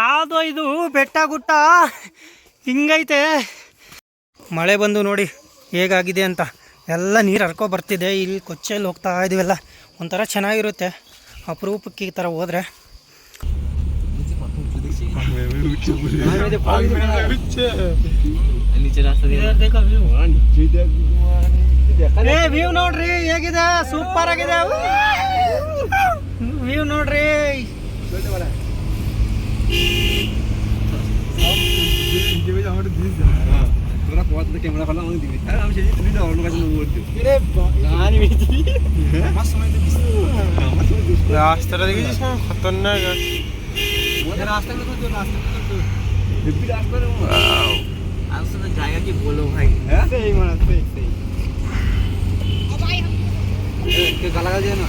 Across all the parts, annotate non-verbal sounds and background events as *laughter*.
ಯಾವುದು ಇದು ಬೆಟ್ಟ ಗುಟ್ಟ ಹಿಂಗೈತೆ. ಮಳೆ ಬಂದು ನೋಡಿ ಹೇಗಾಗಿದೆ ಅಂತ. ಎಲ್ಲ ನೀರು ಹರ್ಕೊ ಬರ್ತಿದೆ. ಇಲ್ಲಿ ಕೊಚ್ಚೆಯಲ್ಲಿ ಹೋಗ್ತಾ ಇದೀವಲ್ಲ. ಒಂಥರ ಚೆನ್ನಾಗಿರುತ್ತೆ. ಅಪರೂಪಕ್ಕೆ ಈ ಥರ ಹೋದ್ರೆ. ವ್ಯೂ ನೋಡ್ರಿ. ಹೇಗಿದೆ? ಸೂಪರ್ ಆಗಿದೆ. ವ್ಯೂ ನೋಡ್ರಿ. ক্যামেরা ফেলা আমি দিবি আমি সেই তুমি তো অন্য কাছে আমার সময় তো রাস্তাটা দেখেছিস? হ্যাঁ, খতরনাক জায়গা কি বলো ভাই হ্যাঁ সেই মানে সেই সেই গালাগাল দিয়ে না।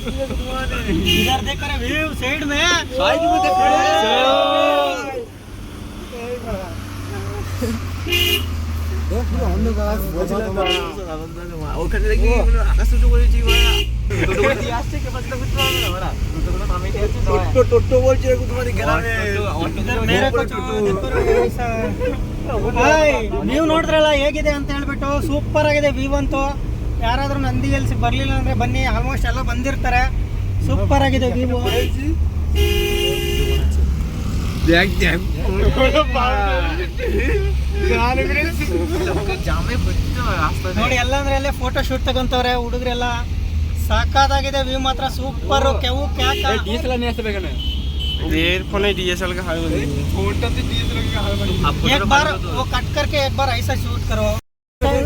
इधर देख रहे व्यू साइड में ওখানে দেখি আকাশ উঠে বলেছি টোটো করে দিয়ে আসছে কেপাস তো বুঝতে পারবে না ওরা টোটো করে নামে টোটো টোটো বলছে তোমাদের গ্রামে इधर मेरे को ऐसा ಹಾಯ್ ನೀವು ನೋಡಿದ್ರಲ್ಲ ಹೇಗಿದೆ ಅಂತ ಹೇಳ್ಬಿಟ್ಟು ಸೂಪರ್ ಆಗಿದೆ ವ್ಯೂ ಅಂತೂ ಯಾರಾದರೂ ನಂದಿ ಎಲ್ಸಿ ಬರಲಿಲ್ಲ ಅಂದ್ರೆ ಬನ್ನಿ ಆಲ್ಮೋಸ್ಟ್ ಎಲ್ಲ ಬಂದಿರ್ತಾರೆ. ಸೂಪರ್ ಆಗಿದೆ ವೀವು ನೋಡಿ ಎಲ್ಲ ಅಂದ್ರೆ ಅಲ್ಲೇ ಫೋಟೋ ಶೂಟ್ ತಗೊಂತವ್ರೆ ಹುಡುಗರೆಲ್ಲ. ಸಾಕಾದಾಗಿದೆ ವ್ಯೂ ಮಾತ್ರ ಸೂಪರ್ ಕೆವು ಕ್ಯಾಕ್. ಡೀಸೆಲ್ ನೇಸಬೇಕಣ್ಣ ಏರ್ फोन है डीएसएल का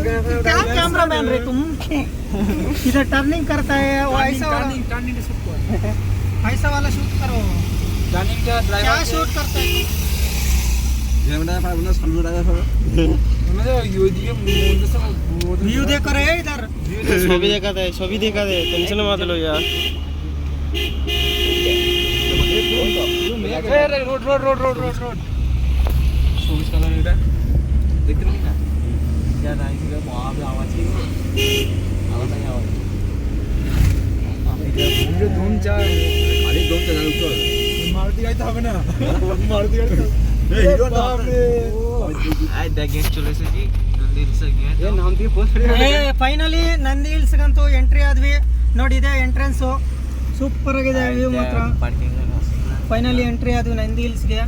क्या कैमरा मैन रे तुम इधर टर्निंग करता है वो ऐसा वाला ऐसा वाला शूट *laughs* करो क्या शूट करता है व्यू देखो रे इधर ছবি *laughs* দেখা দেয় ছবি দেখা দেয় টেনশন মত লো यार road road road road road road সবুজ কালার এটা দেখতে ಯಾರಾಗಿರೋ ಬಾರ್ ಬಾವಾಚಿ ಆಲದ ಹಾಗೆ ಆಮೇಲೆ 1540 12000 ಇತ್ತು ಮಾರುತಿ ಕೈ ತಹಬನ ಮಾರುತಿ ಎಂಟ್ರಿ ಆದ್ವಿ ನೋಡಿ ಇದೆ ಎಂಟ್ರೆನ್ಸ್ ಸೂಪರ್ ಆಗಿದೆ ಫೈನಲಿ ಎಂಟ್ರಿ ಆದ್ವಿ ನಂದಿ ಹಿಲ್ಸ್ಗೆ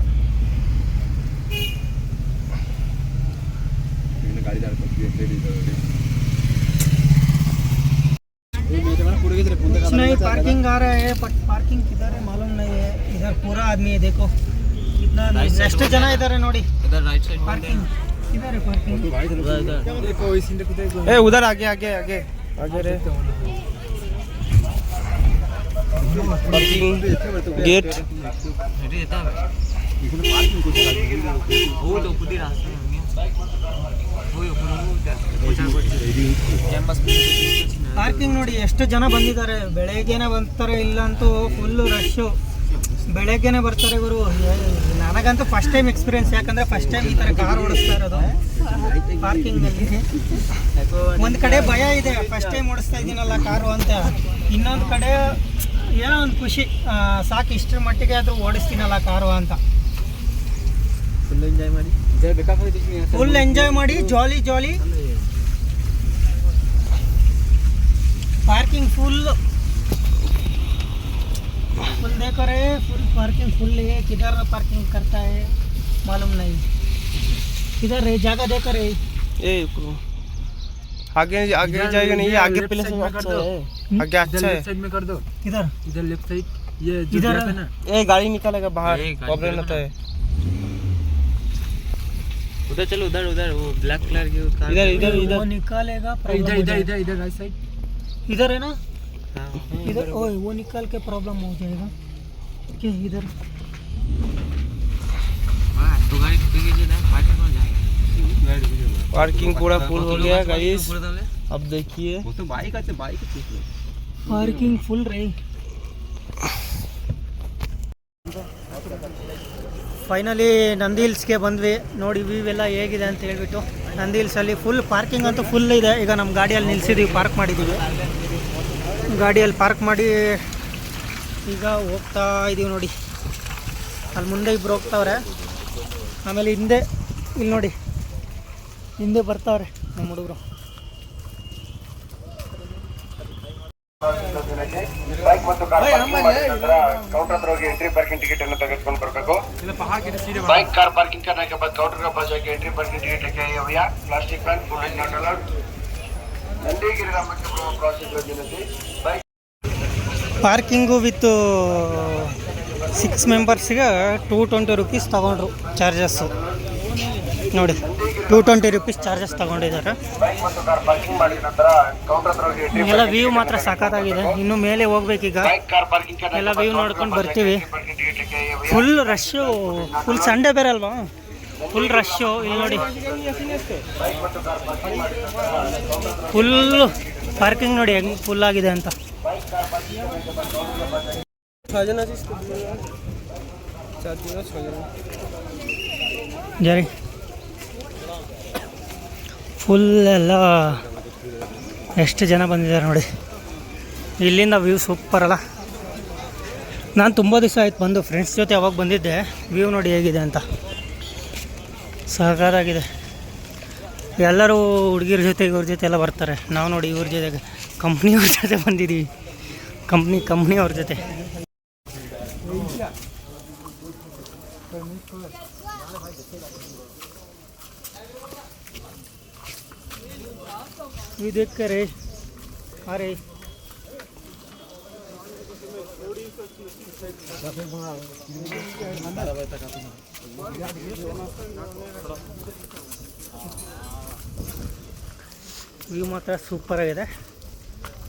इसमें पार्किंग आ रहा है बट पार्किंग किधर है मालूम नहीं है। इधर पूरा आदमी है देखो। कितना नेक्स्ट जना इधर है नोड़ी। इधर राइट साइड पार्किंग किधर है पार्किंग देखो इस इंडे किधर ए उधर आगे आगे आगे। आगे रे। पार्किंग गेट रेडी देता है पार्किंग को चला था वो लोग खुद ही रास्ते ಪಾರ್ಕಿಂಗ್ ನೋಡಿ ಎಷ್ಟು ಜನ ಬಂದಿದ್ದಾರೆ? ಬೆಳಗ್ಗೆನೆ ಬರ್ತಾರೆ ಇಲ್ಲ ಅಂತೂ ಫುಲ್ಲು ರಶ್ಶು ಬೆಳಗ್ಗೆನೆ ಬರ್ತಾರೆ ಇವರು ನನಗಂತೂ ಫಸ್ಟ್ ಟೈಮ್ ಎಕ್ಸ್ಪೀರಿಯನ್ಸ್ ಯಾಕಂದ್ರೆ ಫಸ್ಟ್ ಟೈಮ್ ಈ ಥರ ಕಾರ್ ಓಡಿಸ್ತಾ ಇರೋದು ಪಾರ್ಕಿಂಗ್ನಲ್ಲಿ ಒಂದು ಕಡೆ ಭಯ ಇದೆ. ಫಸ್ಟ್ ಟೈಮ್ ಓಡಿಸ್ತಾ ಇದ್ದೀನಲ್ಲ ಕಾರು ಅಂತ. ಇನ್ನೊಂದು ಕಡೆ ಏನೋ ಒಂದು ಖುಷಿ. ಸಾಕು ಇಷ್ಟರ ಮಟ್ಟಿಗೆ ಆದರೂ ಓಡಿಸ್ತೀನಲ್ಲ ಕಾರು ಅಂತ. ಫುಲ್ ಎಂಜಾಯ್ ಮಾಡಿ ಬೇಕಾದ್ರೆ ಫುಲ್ ಎಂಜಾಯ್ ಮಾಡಿ jolly jolly parking full full देखो रे फुल पार्किंग फुल है किधर पार्किंग करता है मालूम नहीं किधर रे जगह देखो रे ए रुको। आगे आगे जाएगा नहीं ये आगे प्लेस अच्छा है आगे अच्छा है साइड में कर दो किधर इधर लेफ्ट साइड ये इधर gap है ना ए गाड़ी निकालेगा बाहर ए, गाड़ी प्रॉब्लम निकालेगा होता है उधर चलो उधर उधर वो ब्लैक कलर की कार इधर इधर इधर। निकालेगा इधर इधर इधर इधर राइट साइड इधर है ना? हाँ, हाँ, इधर ओए वो निकाल के प्रॉब्लम हो जाएगा। कि इधर? हाँ, तो गाड़ी पार्किंग पूरा तो फुल तो हो गया गाइस अब देखिए। वो तो बाइक आते बाइक ठीक है तो पार्किंग फुल रही। ಫೈನಲಿ ನಂದಿ ಹಿಲ್ಸ್ಗೆ ಬಂದ್ವಿ. ನೋಡಿ ವ್ಯೂ ಎಲ್ಲ ಹೇಗಿದೆ ಅಂತ ಹೇಳ್ಬಿಟ್ಟು. ನಂದಿ ಹಿಲ್ಸಲ್ಲಿ ಫುಲ್ ಪಾರ್ಕಿಂಗ್ ಅಂತೂ ಫುಲ್ ಇದೆ. ಈಗ ನಮ್ಮ ಗಾಡಿಯಲ್ಲಿ ನಿಲ್ಸಿದ್ದೀವಿ ಪಾರ್ಕ್ ಮಾಡಿದ್ದೀವಿ ಗಾಡಿಯಲ್ಲಿ ಪಾರ್ಕ್ ಮಾಡಿ ಈಗ ಹೋಗ್ತಾ ಇದ್ದೀವಿ ನೋಡಿ. ಅಲ್ಲಿ ಮುಂದೆ ಇಬ್ಬರು ಹೋಗ್ತಾವ್ರೆ. ಆಮೇಲೆ ಹಿಂದೆ, ಇಲ್ಲಿ ನೋಡಿ. ಹಿಂದೆ ಬರ್ತಾವ್ರೆ ನಮ್ಮ ಹುಡುಗರು. ಬೈಕ್ ಮತ್ತು ಕಾರ್ ಪಾರ್ಕಿಂಗ್ ಮಾಡಿದ ನಂತರ काउंटर हत्र ಹೋಗಿ ಎಂಟ್ರಿ ಪಾರ್ಕಿಂಗ್ ಟಿಕೆಟ್ ಅನ್ನು ತೆಗೆದುಕೊಂಡು ಬರಬೇಕು इधर पहाड़ के सीधे बाइक कार पार्किंग करने के बाद काउंटर के पास जाके एंट्री पार्किंग टिकट लेके आइए भैया plastic bag food is not allowed Nandi ಗಿರಿರಾಮಕ್ಕೆ ಬರುವ ಪ್ರಾಸೆಸ್ ವಿನಂತಿ bike parking with six ಮೆಂಬರ್ಸಿಗೆ two twenty rupees ತೊಗೊಂಡ್ರು ಚಾರ್ಜಸ್ಸು ನೋಡಿ ಟೂ ಟ್ವೆಂಟಿ ರುಪೀಸ್ ಚಾರ್ಜಸ್ ತಗೊಂಡಿದ್ದಾರೆ. ಎಲ್ಲ ವ್ಯೂ ಮಾತ್ರ ಸಖತ್ತಾಗಿದೆ. ಇನ್ನು ಮೇಲೆ ಹೋಗ್ಬೇಕೀಗ. ಎಲ್ಲ ವ್ಯೂ ನೋಡ್ಕೊಂಡು ಬರ್ತೀವಿ. ಫುಲ್ ರಶ್ಶು ಫುಲ್ ಸಂಡೇ ಬೇರೆ ಅಲ್ವಾ? ಫುಲ್ ರಶ್ಶು ಇಲ್ಲಿ ನೋಡಿ. ಫುಲ್ಲು ಪಾರ್ಕಿಂಗ್ ನೋಡಿ ಹೆಂಗೆ ಫುಲ್ ಆಗಿದೆ ಅಂತ. ಜರಿ ಫುಲ್ ಎಲ್ಲ ಎಷ್ಟು ಜನ ಬಂದಿದ್ದಾರೆ ನೋಡಿ. ಇಲ್ಲಿಂದ ವ್ಯೂ ಸೂಪರ್ ಅಲ್ಲ. ನಾನು ತುಂಬ ದಿವಸ ಆಯ್ತು ಬಂದು ಫ್ರೆಂಡ್ಸ್ ಜೊತೆ ಅವಾಗ ಬಂದಿದ್ದೆ. ವ್ಯೂ ನೋಡಿ ಹೇಗಿದೆ ಅಂತ. ಸಹಕಾರಾಗಿದೆ ಎಲ್ಲರೂ ಹುಡುಗಿರ ಜೊತೆ, ಇವ್ರ ಜೊತೆ ಎಲ್ಲ ಬರ್ತಾರೆ. ನಾವು ನೋಡಿ ಇವ್ರ ಜೊತೆಗೆ ಕಂಪ್ನಿಯವ್ರ ಜೊತೆ ಬಂದಿದ್ದೀವಿ ಕಂಪ್ನಿ ಕಂಪ್ನಿಯವ್ರ ಜೊತೆ. ये देख कर रे अरे ವ್ಯೂ ಮಾತ್ರ ಸೂಪರ್ ಆಗಿದೆ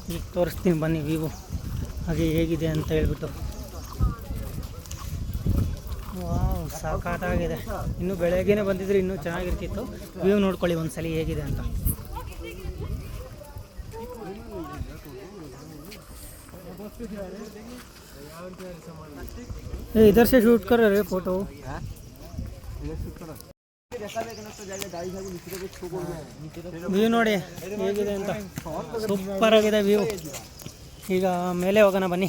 ಈಗ ತೋರಿಸ್ತೀನಿ ಬನ್ನಿ ವ್ಯೂ ಹಾಗೆ ಹೇಗಿದೆ ಅಂತ ಹೇಳ್ಬಿಟ್ಟು ವಾವ್ ಸಾಕಾಗಿದೆ ಇನ್ನು ಬೆಳಗ್ಗೆನೇ ಬಂದಿದ್ರೆ ಇನ್ನೂ ಚೆನ್ನಾಗಿರ್ತಿತ್ತು ವ್ಯೂ ನೋಡ್ಕೊಳ್ಳಿ ಒಂದ್ಸಲಿ ಹೇಗಿದೆ ಅಂತ ए इधर से शूट कर रहे फोटो ವ್ಯೂ ನೋಡಿ ಹೇಗಿದೆ ಅಂತ ಸೂಪರ್ ಆಗಿದೆ ವ್ಯೂ ಈಗ ಮೇಲೆ ಹೋಗೋಣ ಬನ್ನಿ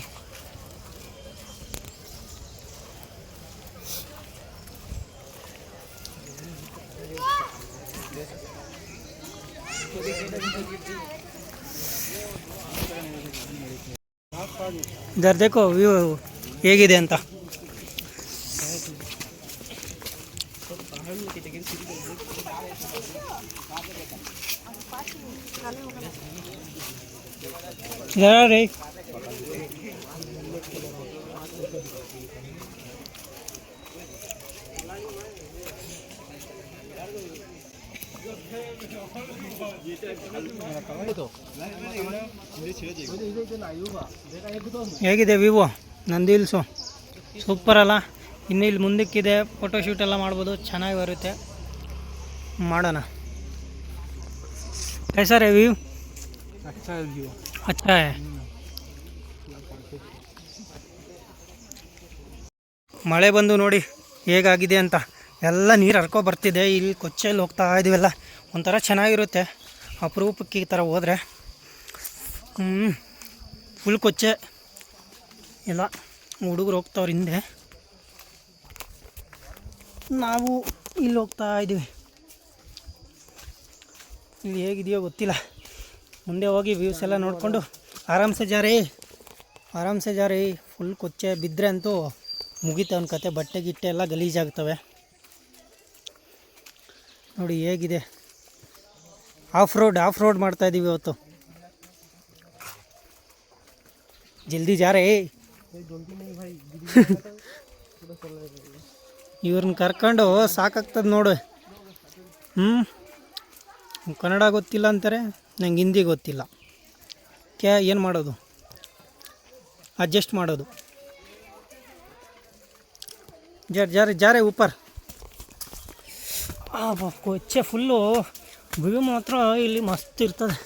ಇದರ ದೇಖೋ ವ್ಯೂ ಹೇಗಿದೆ ಅಂತ. ರೀ? ಹೇಗಿದೆ ವಿವೋ? ನಂದು ಇಲ್ಸು ಸೂಪರ್ ಅಲ್ಲ. ಇನ್ನು ಇಲ್ಲಿ ಮುಂದಕ್ಕಿದೆ ಫೋಟೋಶೂಟ್ ಎಲ್ಲ ಮಾಡ್ಬೋದು. ಚೆನ್ನಾಗಿ ಬರುತ್ತೆ. ಮಾಡೋಣ. ಸರ್ ವ್ಯೂ ಅಚ್ಚಾ ಮಳೆ ಬಂದು ನೋಡಿ ಹೇಗಾಗಿದೆ ಅಂತ. ಎಲ್ಲ ನೀರು ಹರ್ಕೊ ಬರ್ತಿದೆ. ಇಲ್ಲಿ ಕೊಚ್ಚೆಯಲ್ಲಿ ಹೋಗ್ತಾ ಇದೀವಲ್ಲ. ಒಂಥರ ಚೆನ್ನಾಗಿರುತ್ತೆ. ಅಪರೂಪಕ್ಕೆ ಈ ಥರ ಹೋದರೆ. ಫುಲ್ ಕೊಚ್ಚೆ. ಎಲ್ಲ ಹುಡುಗರು ಹೋಗ್ತಾವ್ರ ಹಿಂದೆ. ನಾವು ಇಲ್ಲಿ ಹೋಗ್ತಾ ಇದ್ದೀವಿ ಇಲ್ಲಿ ಹೇಗಿದೆಯೋ ಗೊತ್ತಿಲ್ಲ. ಮುಂದೆ ಹೋಗಿ ವ್ಯೂಸ್ ಎಲ್ಲ ನೋಡಿಕೊಂಡು ಆರಾಮ್ಸೆ ಜಾರಿ. ಆರಾಮ್ಸೆ ಜಾರಿ. ಫುಲ್ ಕೊಚ್ಚೆ. ಬಿದ್ದರೆ ಅಂತೂ ಮುಗೀತು ಅವ್ನ ಕತೆ. ಬಟ್ಟೆ ಗಿಟ್ಟೆ ಎಲ್ಲ ಗಲೀಜಾಗ್ತವೆ. ನೋಡಿ ಹೇಗಿದೆ. ಆಫ್ ರೋಡ್ ಆಫ್ ರೋಡ್ ಮಾಡ್ತಾ ಇದ್ದೀವಿ ಇವತ್ತು. ಜಲ್ದಿ ಜಾರೇ. *laughs* ಇವ್ರನ್ನ ಕರ್ಕೊಂಡು ಸಾಕಾಗ್ತದ ನೋಡು. ಹ್ಞೂ ಕನ್ನಡ ಗೊತ್ತಿಲ್ಲ ಅಂತಾರೆ, ನಂಗೆ ಹಿಂದಿ ಗೊತ್ತಿಲ್ಲ. ಕ್ಯಾ, ಏನು ಮಾಡೋದು? ಅಡ್ಜಸ್ಟ್ ಮಾಡೋದು. ಜಾರ್, ಜಾರಿ, ಜಾರೆ ಉಪರ್ ಕೊಚ್ಚೆ ಫುಲ್ಲು ವ್ಯೂ ಮಾತ್ರ ಇಲ್ಲಿ ಮಸ್ತ್ ಇರ್ತದೆ.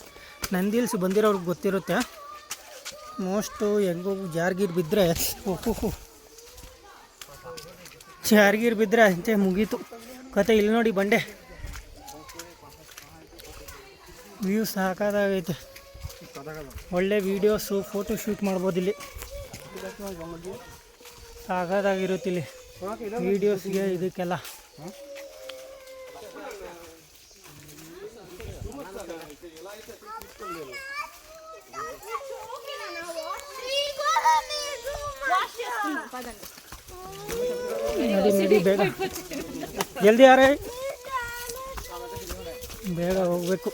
ನಂದಿ ಹಿಲ್ಸ್ ಬಂದಿರೋರ್ಗೆ ಗೊತ್ತಿರುತ್ತೆ. ಮೋಸ್ಟು ಹೆಂಗೋ ಜಾರ್ಗೀರ್ ಬಿದ್ದರೆ ಓಹೋ ಜಾರ್ಗೀರ್ ಬಿದ್ದರೆ ಅಂತೆ ಮುಗೀತು. ಕತೆ ಇಲ್ಲಿ ನೋಡಿ ಬಂಡೆ. ವ್ಯೂ ಸಾಕಾದಾಗೈತೆ. ಒಳ್ಳೆ ವೀಡಿಯೋಸು ಫೋಟೋ ಶೂಟ್ ಮಾಡ್ಬೋದು ಇಲ್ಲಿ. ಸಾಕಾದಾಗಿರುತ್ತೆ ಇಲ್ಲಿ. ವೀಡಿಯೋಸ್ಗೆ ಇದಕ್ಕೆಲ್ಲ ನಡಿ ನಡಿ ಬೇಗ ಜಲ್ದಿ ಯಾರೇ? ಬೇಗ ಹೋಗ್ಬೇಕು.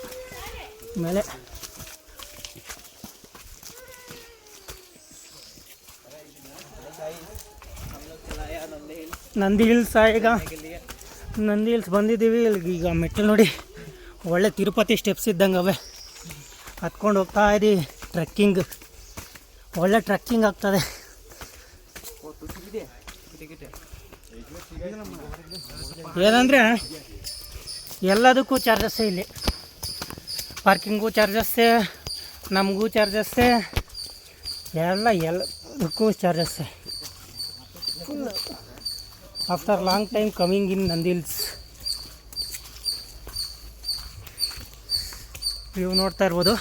ಮೇಲೆ. ನಂದಿ ಹಿಲ್ಸ್ ಈಗ. ನಂದಿ ಹಿಲ್ಸ್ ಬಂದಿದ್ದೀವಿ. ಇಲ್ಲಿ ಈಗ ಮೆಟ್ಟಲು ನೋಡಿ. ಒಳ್ಳೆ ತಿರುಪತಿ ಸ್ಟೆಪ್ಸ್ ಇದ್ದಂಗೆ ಅವೆ. ಹತ್ಕೊಂಡು ಹೋಗ್ತಾ ಇದ್ದೀವಿ. ಟ್ರಕ್ಕಿಂಗ್ ಒಳ್ಳೆ ಟ್ರಕ್ಕಿಂಗ್ ಆಗ್ತದೆ. ಏನಂದರೆ, ಎಲ್ಲದಕ್ಕೂ ಚಾರ್ಜಸ್ಸೇ ಇಲ್ಲಿ. ಪಾರ್ಕಿಂಗೂ ಚಾರ್ಜಸ್ಸೇ ನಮಗೂ ಚಾರ್ಜಸ್ಸೇ ಎಲ್ಲ ಎಲ್ಲದಕ್ಕೂ ಚಾರ್ಜಸ್ಸೇ full after long time coming in Nandi hills view ನೋಡ್ತಾ ಇರ್ಬೋದು.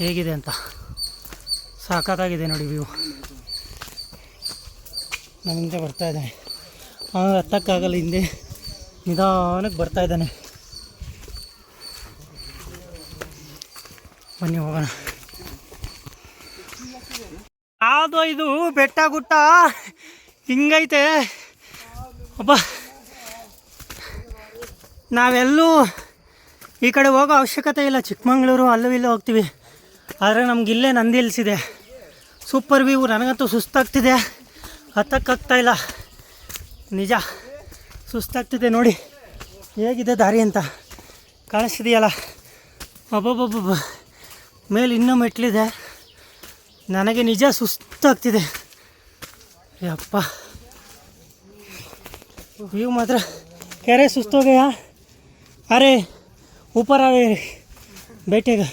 ಹೇಗಿದೆ ಅಂತ. ಸಾಕತ್ತಾಗಿದೆ ನೋಡಿ ವ್ಯೂ ನಮ್ಮ ಹಿಂದೆ ಬರ್ತಾ ಇದ್ದಾನೆ. ಹಾಂ ಹತ್ತಕ್ಕಾಗಲ್ಲ ಹಿಂದೆ ನಿಧಾನಕ್ಕೆ ಬರ್ತಾ ಇದ್ದಾನೆ. ಬನ್ನಿ ಹೋಗೋಣ. ಯಾವುದೋ ಇದು ಬೆಟ್ಟ ಗುಟ್ಟ ಹಿಂಗೈತೆ. ಒಬ್ಬ ನಾವೆಲ್ಲೂ ಈ ಕಡೆ ಹೋಗೋ ಅವಶ್ಯಕತೆ ಇಲ್ಲ. ಚಿಕ್ಕಮಂಗ್ಳೂರು ಅಲ್ಲೂ ಇಲ್ಲೂ ಹೋಗ್ತೀವಿ. ಆದರೆ ನಮ್ಗೆ ಇಲ್ಲೇ ನಂದಿ ಇಲ್ಸಿದೆ ಸೂಪರ್ ವ್ಯೂ, ನನಗಂತೂ ಸುಸ್ತಾಗ್ತಿದೆ. ಹತ್ತಕ್ಕಾಗ್ತಾ ಇಲ್ಲ ನಿಜ ಸುಸ್ತಾಗ್ತಿದೆ ನೋಡಿ ಹೇಗಿದೆ ದಾರಿ ಅಂತ ಕಾಣಿಸ್ತಿದೆಯಲ್ಲ ಅಬ್ಬಬ್ಬಬ್ಬ ಮೇಲೆ ಇನ್ನೂ ಮೆಟ್ಲಿದೆ ನನಗೆ ನಿಜ ಸುಸ್ತಾಗ್ತಿದೆ ಯಪ್ಪ ವ್ಯೂ ಮಾತ್ರ ಕೆರೆ ಸುಸ್ತೋಗಯ ಅರೆ ऊपर आवे बेटेगा